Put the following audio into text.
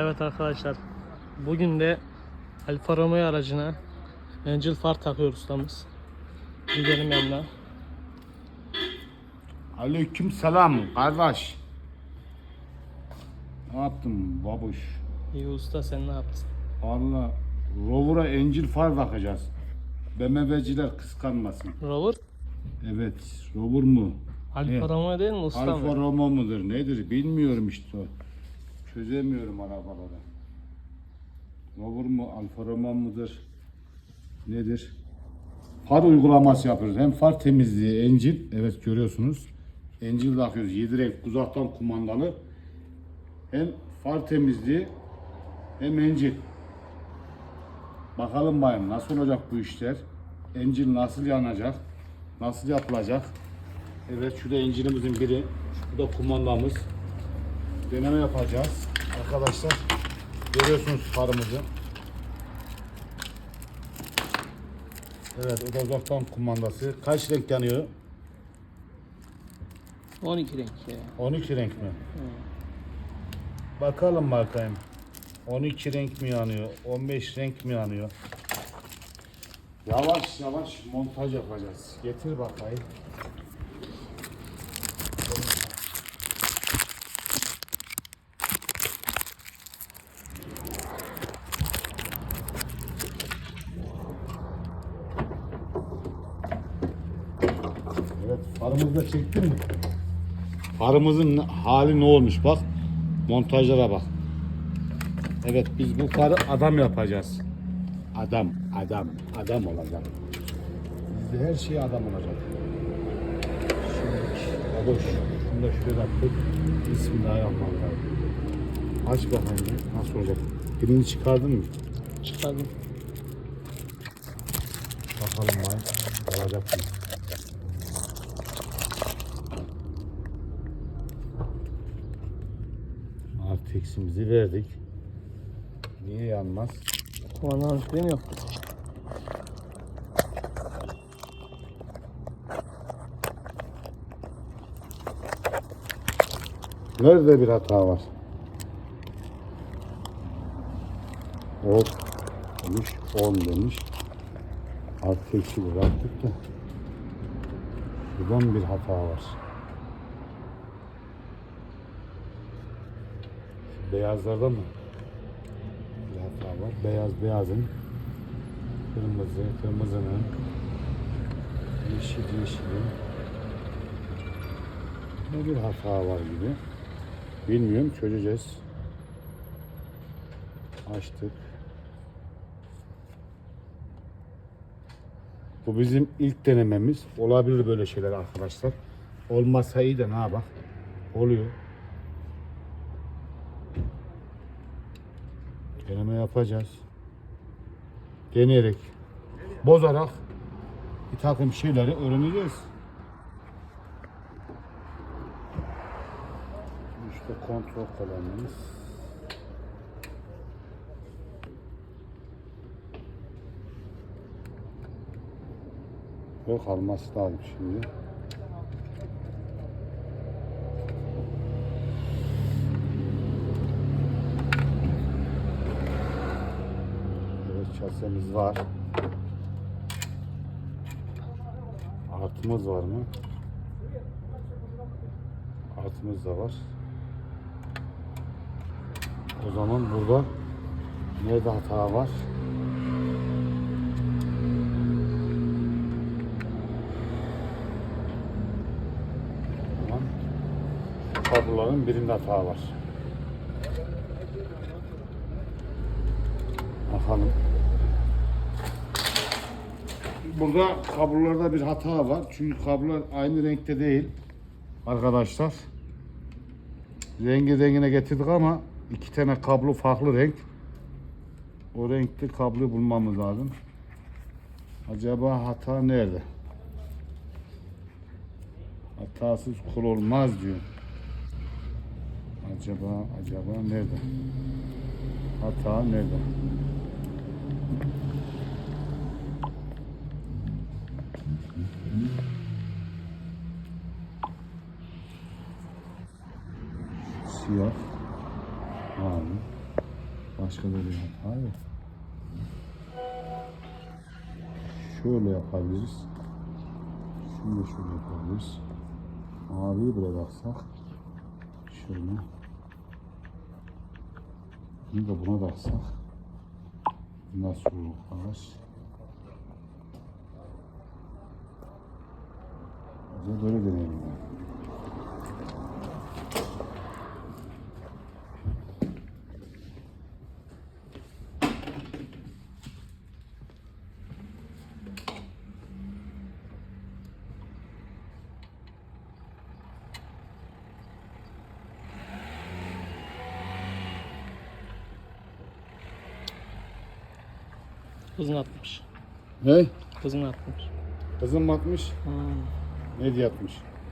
Evet arkadaşlar. Bugün de Alfa Romeo aracına Angel far takıyor ustamız. Gidelim yanına. Aleyküm selam kardeş. Ne yaptın babuş? İyi usta sen ne yaptın? Valla Rover'a encil far bakacağız. BMW'ciler kıskanmasın. Rover? Evet, Rover mu? Alfa. Romeo değil mi usta Alfa? Romeo mudur nedir bilmiyorum işte o. Çözemiyorum arabaları. Rover mu Alfa Romeo mudur? Nedir? Far uygulaması yapıyoruz. Hem far temizliği, encil. Evet görüyorsunuz. Encil takıyoruz. 7 renk uzaktan kumandalı. Hem far temizliği hem encil. Bakalım bayım nasıl olacak bu işler? Encil nasıl yanacak? Nasıl yapılacak? Evet şu da encilimizin biri. Şu da kumandamız. Deneme yapacağız. Arkadaşlar görüyorsunuz farımızı. Evet o da uzaktan kumandası. Kaç renk yanıyor? 12 renk ya. 12 renk mi? Bakalım bakayım. 12 renk mi yanıyor? 15 renk mi yanıyor? Yavaş yavaş montaj yapacağız. Getir bakayım. Evet, farımızı da çektin mi? Farımızın hali ne olmuş bak. Montajlara bak. Evet biz bu farı adam yapacağız. Adam, adam, adam olacak. Bizde her şey adam olacak. Şimdi, Baboş, şunu da şuraya attık. Bismillahirrahmanirrahim. Aç bakayım nasıl olacak? Birini çıkardın mı? Çıkardım. Bakalım vay. Olacak mı? Artı eksimizi verdik. Niye yanmaz? Kumandan fikrim yok. Nerede bir hata var? O demiş, 10 demiş. Artı eksi bıraktık da. Buradan bir hata var. Beyazlarda mı? Bir hata var. Beyaz beyazın. Kırmızı kırmızının. Yeşil yeşilin. Ne bir hata var gibi. Bilmiyorum çözeceğiz. Açtık. Bu bizim ilk denememiz. Olabilir böyle şeyler arkadaşlar. Olmazsa iyi de ne yapar? Oluyor. Deneme yapacağız. Deneyerek, bozarak bir takım şeyleri öğreneceğiz. İşte kontrol kalemimiz. Yok alması lazım şimdi. Evet şasemiz var. Artımız var mı? Artımız da var. O zaman burada nerede hata var? Tamam. Kabloların birinde hata var. Bakalım. Burada kablolarda bir hata var. Çünkü kablolar aynı renkte değil. Arkadaşlar. Rengi rengine getirdik ama iki tane kablo farklı renk. O renkli kabloyu bulmamız lazım. Acaba hata nerede? Hatasız kul olmaz diyor. Acaba acaba nerede? Hata nerede? Siyah. Mavi. Başka böyle yap. Hayır. Şöyle yapabiliriz. Şunu da şöyle yapabiliriz. Maviyi bıraksak. Şöyle. Bunu da buna taksak. Nasıl olur arkadaş? Böyle deneyelim. ya. Kızın atmış. Ne? Kızın atmış. Kızım mı atmış? Hmm. Ne diye atmış?